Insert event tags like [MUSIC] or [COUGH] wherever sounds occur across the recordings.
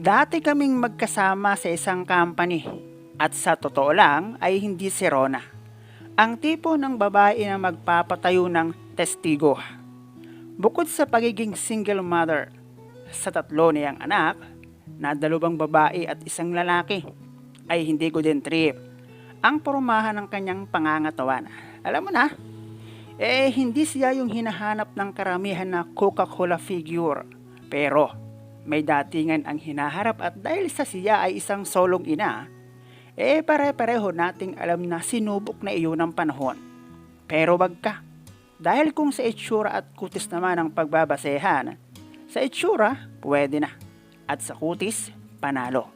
Dati kaming magkasama sa isang company at sa totoo lang ay hindi si Rona. Ang tipo ng babae na magpapatayo ng testigo. Bukod sa pagiging single mother, sa tatlo niyang anak, na dalawang babae at isang lalaki, ay hindi ko din trip. Ang pormahan ng kanyang pangangatawan. Alam mo na, eh hindi siya yung hinahanap ng karamihan na Coca-Cola figure. Pero may datingan ang hinaharap at dahil sa siya ay isang solong ina, eh pare-pareho nating alam na sinubok na iyon ng panahon. Pero wag ka. Dahil kung sa itsura at kutis naman ang pagbabasehan, sa itsura, pwede na. At sa kutis, panalo.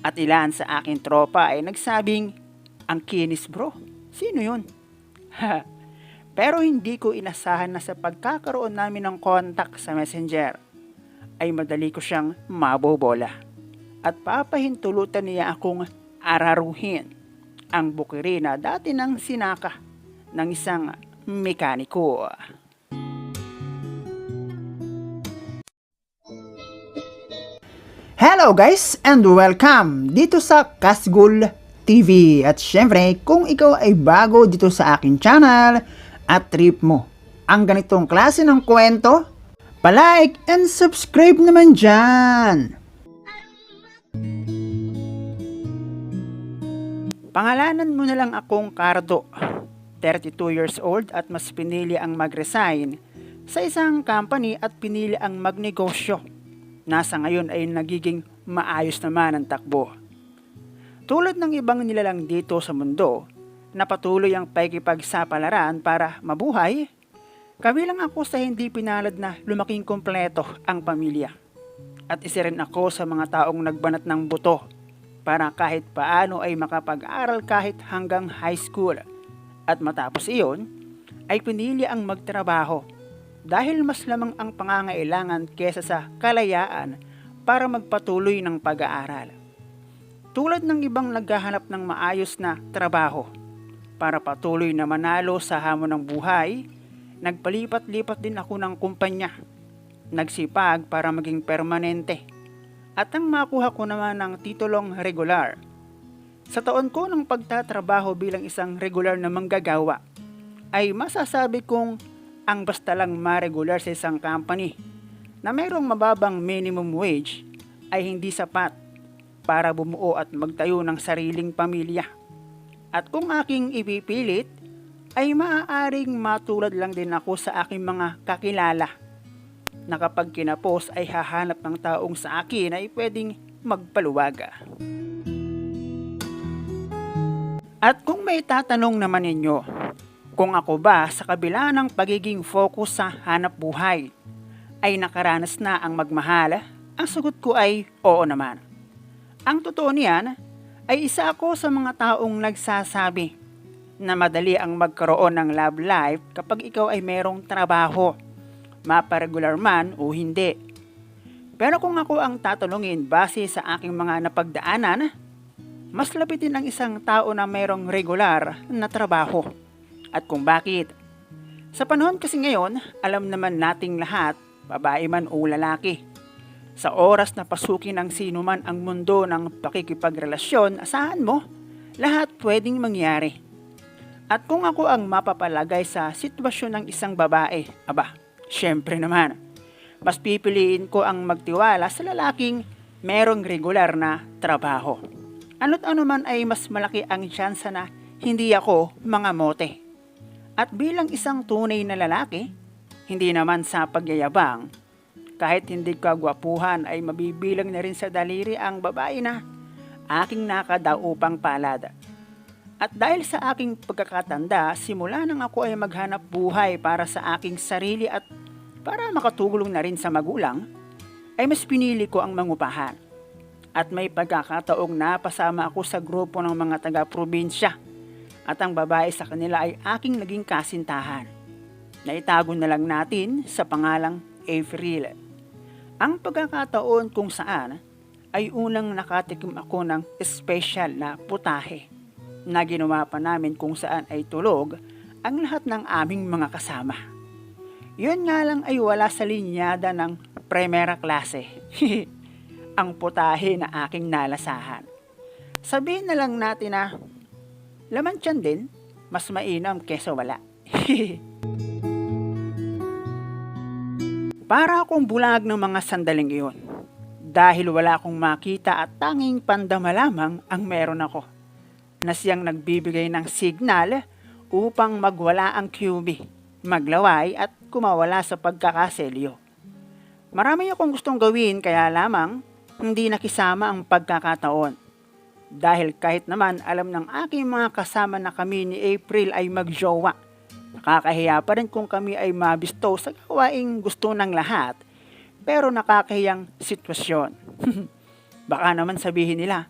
At ilan sa aking tropa ay nagsabing, ang kinis bro, sino yun? [LAUGHS] Pero hindi ko inasahan na sa pagkakaroon namin ng contact sa messenger, ay madali ko siyang mabobola. At papahintulutan niya akong araruhin ang bukiri na dati ng sinaka ng isang mekaniko. Hello guys and welcome dito sa Kasgul TV. At syempre, kung ikaw ay bago dito sa akin channel at trip mo ang ganitong klase ng kwento, palike and subscribe naman dyan. Pangalanan mo na lang akong Cardo, 32 years old at mas pinili ang mag-resign sa isang company at pinili ang magnegosyo. Nasa ngayon ay nagiging maayos naman ang takbo. Tulad ng ibang nilalang dito sa mundo, na patuloy ang pakikipagsapalaran para mabuhay, kabilang ako sa hindi pinalad na lumaking kompleto ang pamilya. At isa rin ako sa mga taong nagbanat ng buto para kahit paano ay makapag-aral kahit hanggang high school. At matapos iyon, ay pinili ang magtrabaho dahil mas lamang ang pangangailangan kesa sa kalayaan para magpatuloy ng pag-aaral. Tulad ng ibang naghahanap ng maayos na trabaho para patuloy na manalo sa hamon ng buhay, nagpalipat-lipat din ako ng kumpanya. Nagsipag para maging permanente. At ang makuha ko naman ng titulong regular. Sa taon ko ng pagtatrabaho bilang isang regular na manggagawa, ay masasabi kong ang basta lang ma-regular sa isang company na mayroong mababang minimum wage ay hindi sapat para bumuo at magtayo ng sariling pamilya. At kung aking ipipilit, ay maaaring matulad lang din ako sa aking mga kakilala na kapag kinapos ay hahanap ng taong sa akin ay pwedeng magpaluwaga. At kung may tatanong naman ninyo, kung ako ba sa kabila ng pagiging focus sa hanap buhay, ay nakaranas na ang magmahal, ang sagot ko ay oo naman. Ang totoo niyan ay isa ako sa mga taong nagsasabi na madali ang magkaroon ng love life kapag ikaw ay merong trabaho, maparegular man o hindi. Pero kung ako ang tatanungin base sa aking mga napagdaanan, mas lapitin ang isang tao na merong regular na trabaho. At kung bakit? Sa panahon kasi ngayon, alam naman nating lahat, babae man o lalaki, sa oras na pasukin ng sino man ang mundo ng pakikipagrelasyon, asahan mo, lahat pwedeng mangyari. At kung ako ang mapapalagay sa sitwasyon ng isang babae, aba, syempre naman, mas pipiliin ko ang magtiwala sa lalaking merong regular na trabaho. Ano't ano man ay mas malaki ang tsansa na hindi ako mga mote. At bilang isang tunay na lalaki, hindi naman sa pagyayabang, kahit hindi kagwapuhan ay mabibilang na rin sa daliri ang babae na aking nakadaupang palad. At dahil sa aking pagkakatanda, simula nang ako ay maghanap buhay para sa aking sarili at para makatulong na rin sa magulang, ay mas pinili ko ang mangupahan. At may pagkakataong napasama ako sa grupo ng mga taga-probinsya at ang babae sa kanila ay aking naging kasintahan. Naitago na lang natin sa pangalang April. Ang pagkakataon kung saan ay unang nakatikim ako ng special na putahe na ginawa pa namin kung saan ay tulog ang lahat ng aming mga kasama. Yun nga lang ay wala sa linyada ng primera klase. [LAUGHS] ang putahe na aking nalasahan. Sabihin na lang natin na laman tiyan din, mas mainam kesa wala. [LAUGHS] Para akong bulag ng mga sandaling iyon. Dahil wala akong makita at tanging pandama lamang ang meron ako. Na siyang nagbibigay ng signal upang magwala ang QB, maglaway at kumawala sa pagkakaselyo. Marami akong gustong gawin kaya lamang hindi nakisama ang pagkakataon. Dahil kahit naman alam ng aking mga kasama na kami ni April ay magjowa. Nakakahiya pa rin kung kami ay mabisto sa gawaing gusto ng lahat pero nakakahiyang sitwasyon. [LAUGHS] Baka naman sabihin nila,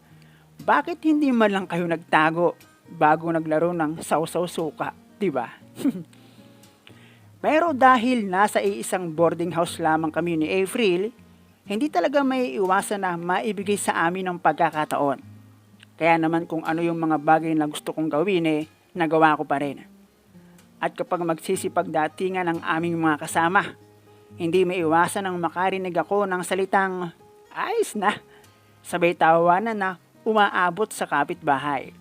bakit hindi man lang kayo nagtago bago naglaro ng sausaw suka, di ba? [LAUGHS] Pero dahil nasa isang boarding house lamang kami ni April, hindi talaga may iwasan na maibigay sa amin ng pagkakataon. Kaya naman kung ano yung mga bagay na gusto kong gawin eh, nagawa ko pa rin. At kapag magsisipag datingan ng aming mga kasama, hindi may iwasan ang makarinig ako ng salitang ayos na. Sabay tawanan na umaabot sa kapitbahay.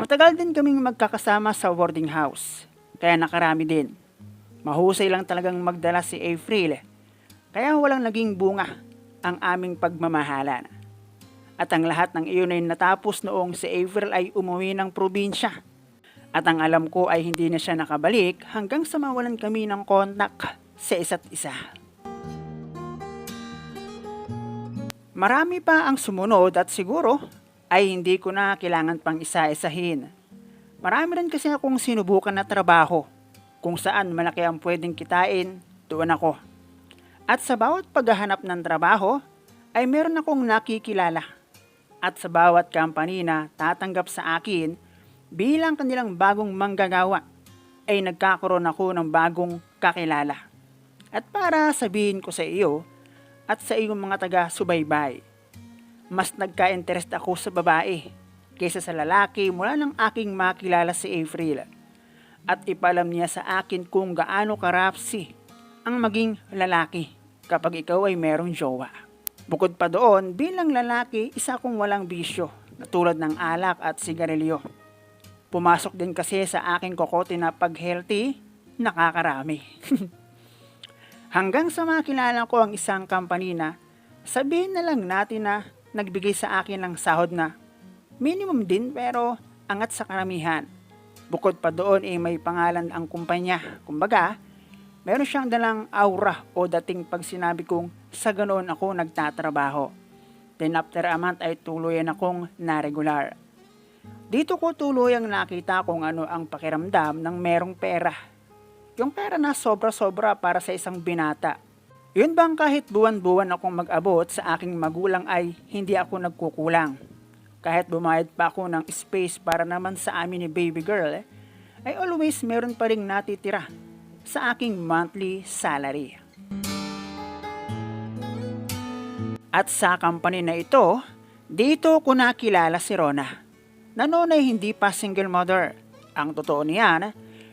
Matagal din kaming magkakasama sa boarding house, kaya nakarami din. Mahusay lang talagang magdala si April, kaya walang naging bunga ang aming pagmamahalan. At ang lahat ng iyon ay natapos noong si April ay umuwi ng probinsya. At ang alam ko ay hindi na siya nakabalik hanggang sa mawalan kami ng kontak sa isa't isa. Marami pa ang sumunod at siguro ay hindi ko na kailangan pang isa-isahin. Marami rin kasi akong sinubukan na trabaho kung saan malaki ang pwedeng kitain, doon ako. At sa bawat paghahanap ng trabaho ay meron akong nakikilala. At sa bawat company na tatanggap sa akin bilang kanilang bagong manggagawa ay nagkakaroon ako ng bagong kakilala. At para sabihin ko sa iyo at sa iyong mga taga-subaybay, mas nagka-interest ako sa babae kaysa sa lalaki mula ng aking makilala si April. At ipalam niya sa akin kung gaano karapsi ang maging lalaki kapag ikaw ay merong jowa. Bukod pa doon, bilang lalaki, isa akong walang bisyo na tulad ng alak at sigarilyo. Pumasok din kasi sa aking kokote na pag healthy, nakakarami. [LAUGHS] Hanggang sa makilala ko ang isang company na sabihin na lang natin na nagbigay sa akin ng sahod na minimum din pero angat sa karamihan. Bukod pa doon ay eh, may pangalan ang kumpanya. Kumbaga, meron siyang dalang aura o dating pag sinabi kong sa ganoon ako nagtatrabaho. Then after a month ay tuluyan akong na-regular. Dito ko tuluyang nakita kung ano ang pakiramdam ng merong pera yung pera na sobra-sobra para sa isang binata. Yun bang kahit buwan-buwan akong mag-abot sa aking magulang ay hindi ako nagkukulang. Kahit bumayad pa ako ng space para naman sa amin ni baby girl, eh, ay always meron pa rin natitira sa aking monthly salary. At sa company na ito, dito ko nakilala si Rona. Na noon ay hindi pa single mother. Ang totoo niyan,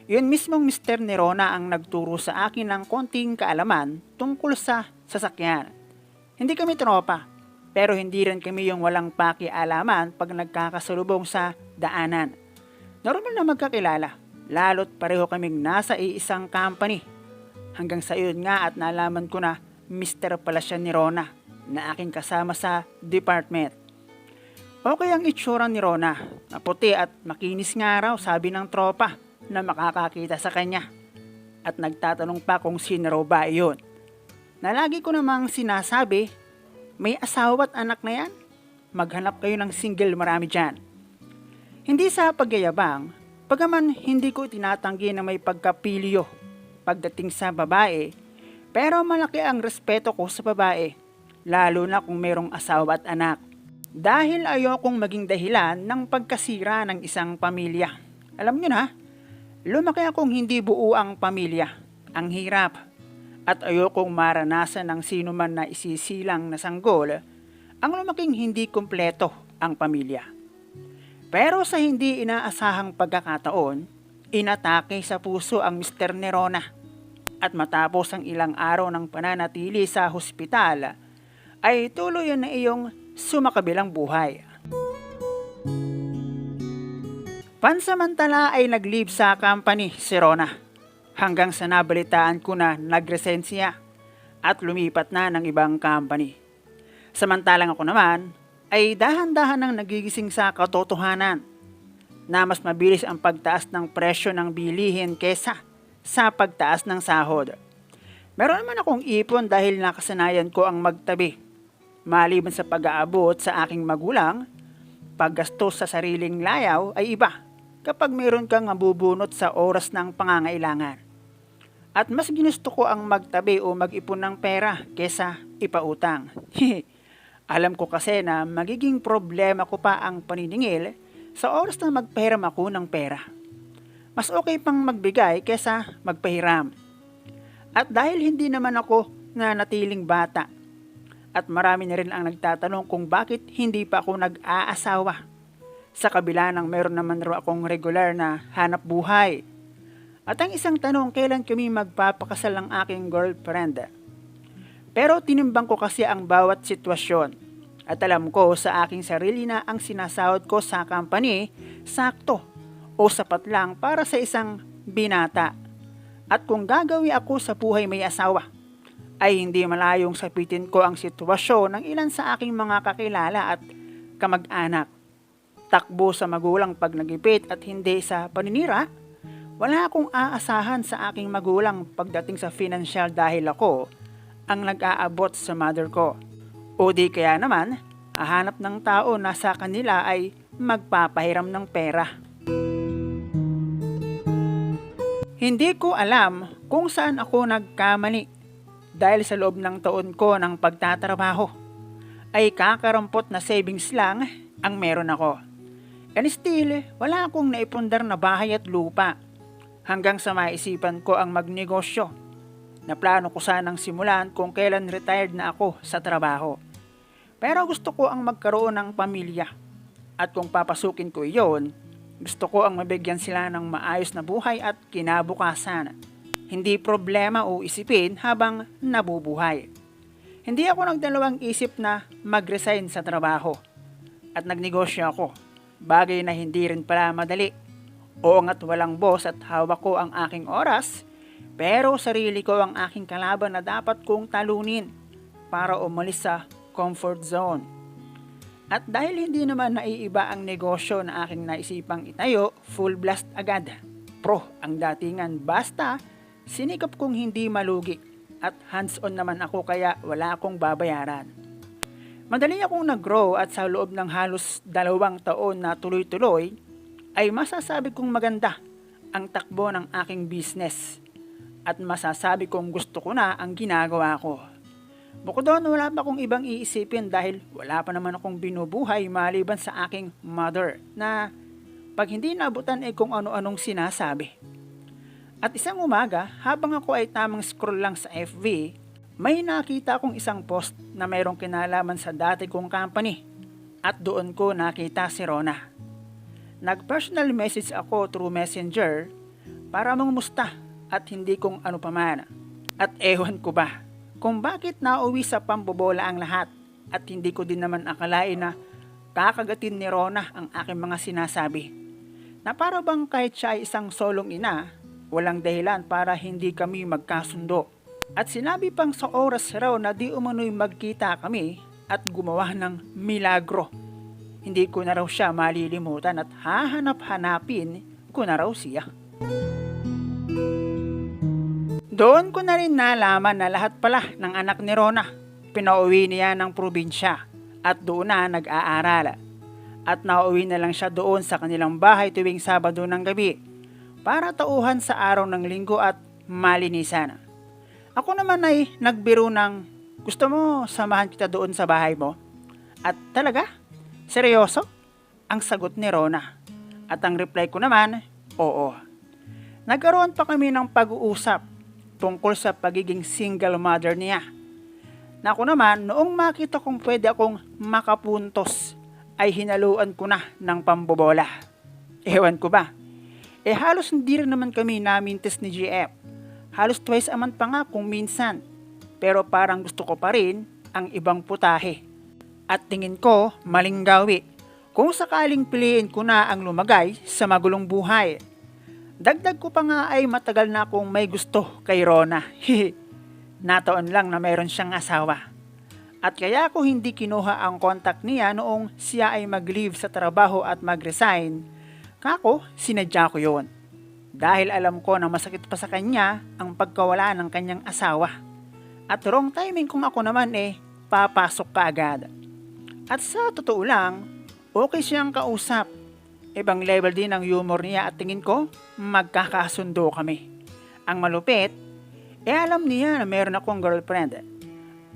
yun mismong Mr. Nerona ang nagturo sa akin ng konting kaalaman tungkol sa sasakyan. Hindi kami tropa, pero hindi rin kami yung walang pakialaman pag nagkakasalubong sa daanan. Normal na magkakilala, lalo't pareho kaming nasa iisang company. Hanggang sa iyon nga at nalaman ko na Mr. pala siya ni Rona na aking kasama sa department. Okay ang itsura ni Rona, na puti at makinis nga raw sabi ng tropa na makakakita sa kanya. At nagtatanong pa kung sino raw ba iyon. Na lagi ko namang sinasabi, may asawa at anak na yan. Maghanap kayo ng single marami dyan. Hindi sa pagyayabang, pagaman hindi ko tinatanggi na may pagkapilyo pagdating sa babae, pero malaki ang respeto ko sa babae, lalo na kung merong asawa at anak. Dahil ayokong maging dahilan ng pagkasira ng isang pamilya. Alam nyo na, Lumaki akong hindi buo ang pamilya. Ang hirap. At ayokong maranasan ng sino man na isisilang na sanggol ang lumaking hindi kumpleto ang pamilya. Pero sa hindi inaasahang pagkakataon, inatake sa puso ang Mr. Nerona. At matapos ang ilang araw ng pananatili sa hospital, ay tuluyan na iyong sumakabilang buhay. Pansamantala ay nag-leave sa company si Rona hanggang sa nabalitaan ko na nag-resign siya at lumipat na ng ibang company. Samantalang ako naman ay dahan-dahan nang nagigising sa katotohanan na mas mabilis ang pagtaas ng presyo ng bilihin kesa sa pagtaas ng sahod. Meron naman akong ipon dahil nakasanayan ko ang magtabi. Maliban sa pag-aabot sa aking magulang, paggastos sa sariling layaw ay iba kapag meron kang mabubunot sa oras ng pangangailangan. At mas ginusto ko ang magtabi o mag-ipon ng pera kesa ipautang. [LAUGHS] Alam ko kasi na magiging problema ko pa ang paniningil sa oras na magpahiram ako ng pera. Mas okay pang magbigay kesa magpahiram. At dahil hindi naman ako na natiling bata, at marami na rin ang nagtatanong kung bakit hindi pa ako nag-aasawa. Sa kabila ng meron naman raw akong regular na hanap buhay. At ang isang tanong, kailan kami magpapakasal ng aking girlfriend? Pero tinimbang ko kasi ang bawat sitwasyon. At alam ko sa aking sarili na ang sinasahod ko sa company, sakto o sapat lang para sa isang binata. At kung gagawi ako sa buhay may asawa, ay hindi malayong sapitin ko ang sitwasyon ng ilan sa aking mga kakilala at kamag-anak. Takbo sa magulang pag nagipit at hindi sa paninira, wala akong aasahan sa aking magulang pagdating sa financial dahil ako ang nag-aabot sa mother ko. O di kaya naman, hahanap ng tao na sa kanila ay magpapahiram ng pera. Hindi ko alam kung saan ako nagkamali dahil sa loob ng taon ko ng pagtatrabaho ay kakarampot na savings lang ang meron ako. And still, wala akong naipundar na bahay at lupa hanggang sa maisipan ko ang magnegosyo na plano ko sanang simulan kung kailan retired na ako sa trabaho. Pero gusto ko ang magkaroon ng pamilya at kung papasukin ko iyon, gusto ko ang mabigyan sila ng maayos na buhay at kinabukasan hindi problema o isipin habang nabubuhay. Hindi ako nagdalawang isip na mag-resign sa trabaho at nagnegosyo ako. Bagay na hindi rin pala madali. Oo nga't walang boss at hawak ko ang aking oras, pero sarili ko ang aking kalaban na dapat kong talunin para umalis sa comfort zone. At dahil hindi naman naiiba ang negosyo na aking naisipang itayo, full blast agad. Pro ang datingan basta Sinikap kong hindi malugi at hands-on naman ako kaya wala akong babayaran. Madali akong nag-grow at sa loob ng halos dalawang taon na tuloy-tuloy ay masasabi kong maganda ang takbo ng aking business at masasabi kong gusto ko na ang ginagawa ko. Bukod doon, wala pa akong ibang iisipin dahil wala pa naman akong binubuhay maliban sa aking mother na pag hindi nabutan ay kung ano-anong sinasabi. At isang umaga, habang ako ay tamang scroll lang sa FB, may nakita akong isang post na mayroong kinalaman sa dati kong company. At doon ko nakita si Rona. Nag-personal message ako through messenger para mangumusta at hindi kong ano paman. At ewan ko ba kung bakit nauwi sa pambobola ang lahat at hindi ko din naman akalain na kakagatin ni Rona ang aking mga sinasabi. Na para bang kahit siya ay isang solong ina, Walang dahilan para hindi kami magkasundo. At sinabi pang sa oras raw na di umano'y magkita kami at gumawa ng milagro. Hindi ko na raw siya malilimutan at hahanap-hanapin ko na raw siya. Doon ko na rin nalaman na lahat pala ng anak ni Rona. Pinauwi niya ng probinsya at doon na nag-aaral. At nauwi na lang siya doon sa kanilang bahay tuwing Sabado ng gabi para tauhan sa araw ng linggo at malinisan. Ako naman ay nagbiro ng gusto mo samahan kita doon sa bahay mo? At talaga? Seryoso? Ang sagot ni Rona. At ang reply ko naman, oo. Nagkaroon pa kami ng pag-uusap tungkol sa pagiging single mother niya. Na ako naman, noong makita kong pwede akong makapuntos, ay hinaluan ko na ng pambobola. Ewan ko ba, eh halos hindi rin naman kami namintis ni GF. Halos twice a month pa nga kung minsan. Pero parang gusto ko pa rin ang ibang putahe. At tingin ko maling gawi kung sakaling piliin ko na ang lumagay sa magulong buhay. Dagdag ko pa nga ay matagal na akong may gusto kay Rona. [LAUGHS] Nataon lang na mayroon siyang asawa. At kaya ko hindi kinuha ang contact niya noong siya ay mag-leave sa trabaho at mag-resign, kako sinadya ko yon. Dahil alam ko na masakit pa sa kanya ang pagkawala ng kanyang asawa. At wrong timing kung ako naman eh, papasok ka agad. At sa totoo lang, okay siyang kausap. Ibang level din ang humor niya at tingin ko, magkakasundo kami. Ang malupit, eh alam niya na meron akong girlfriend.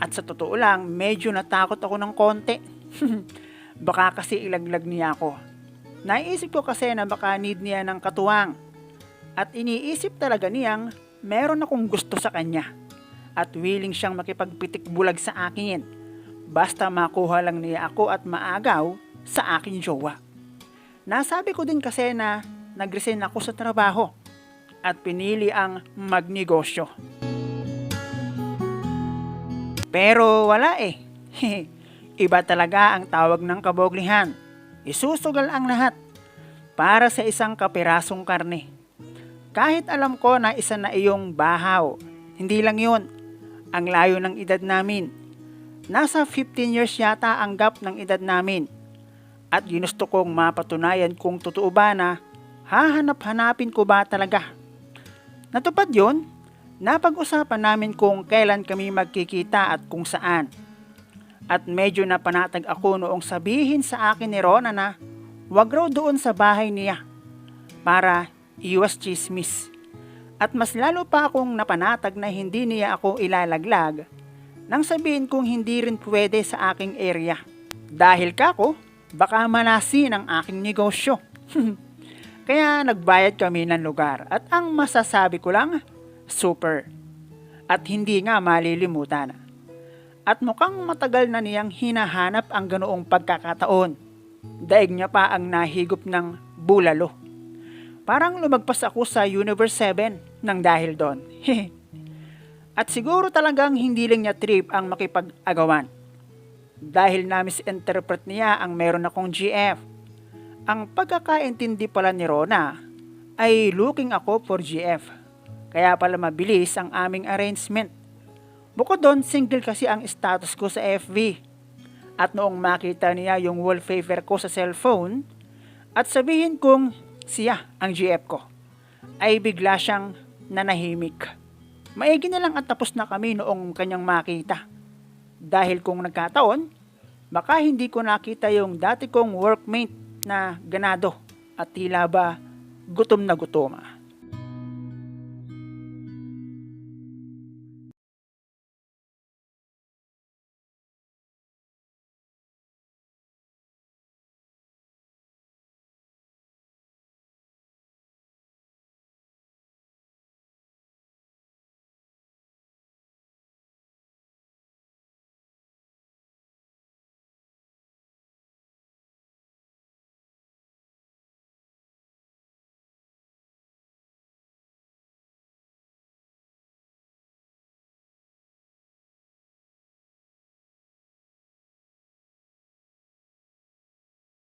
At sa totoo lang, medyo natakot ako ng konti. [LAUGHS] baka kasi ilaglag niya ako. Naisip ko kasi na baka need niya ng katuwang. At iniisip talaga niyang meron akong gusto sa kanya. At willing siyang makipagpitik bulag sa akin. Basta makuha lang niya ako at maagaw sa aking jowa. Nasabi ko din kasi na nag-resign ako sa trabaho at pinili ang magnegosyo. Pero wala eh. [LAUGHS] Iba talaga ang tawag ng kaboglihan. Isusugal ang lahat para sa isang kapirasong karne. Kahit alam ko na isa na iyong bahaw, hindi lang yun. Ang layo ng edad namin. Nasa 15 years yata ang gap ng edad namin. At ginusto kong mapatunayan kung totoo ba na hahanap-hanapin ko ba talaga. Natupad yon napag-usapan namin kung kailan kami magkikita at kung saan. At medyo napanatag ako noong sabihin sa akin ni Rona na wag raw doon sa bahay niya para iwas chismis. At mas lalo pa akong napanatag na hindi niya ako ilalaglag nang sabihin kong hindi rin pwede sa aking area. Dahil kako, baka manasin ang aking negosyo. [LAUGHS] Kaya nagbayad kami ng lugar at ang masasabi ko lang, super. At hindi nga malilimutan. At mukhang matagal na niyang hinahanap ang ganoong pagkakataon. Daig niya pa ang nahigop ng bulalo. Parang lumagpas ako sa Universe 7 nang dahil doon. [LAUGHS] At siguro talagang hindi lang niya trip ang makipag-agawan. Dahil na misinterpret niya ang meron akong GF. Ang pagkakaintindi pala ni Rona ay looking ako for GF. Kaya pala mabilis ang aming arrangement. Bukod doon, single kasi ang status ko sa FB. At noong makita niya yung wallpaper ko sa cellphone, at sabihin kong siya ang GF ko, ay bigla siyang nanahimik. Maigi na lang at tapos na kami noong kanyang makita. Dahil kung nagkataon, baka hindi ko nakita yung dati kong workmate na ganado at tila ba gutom na gutom.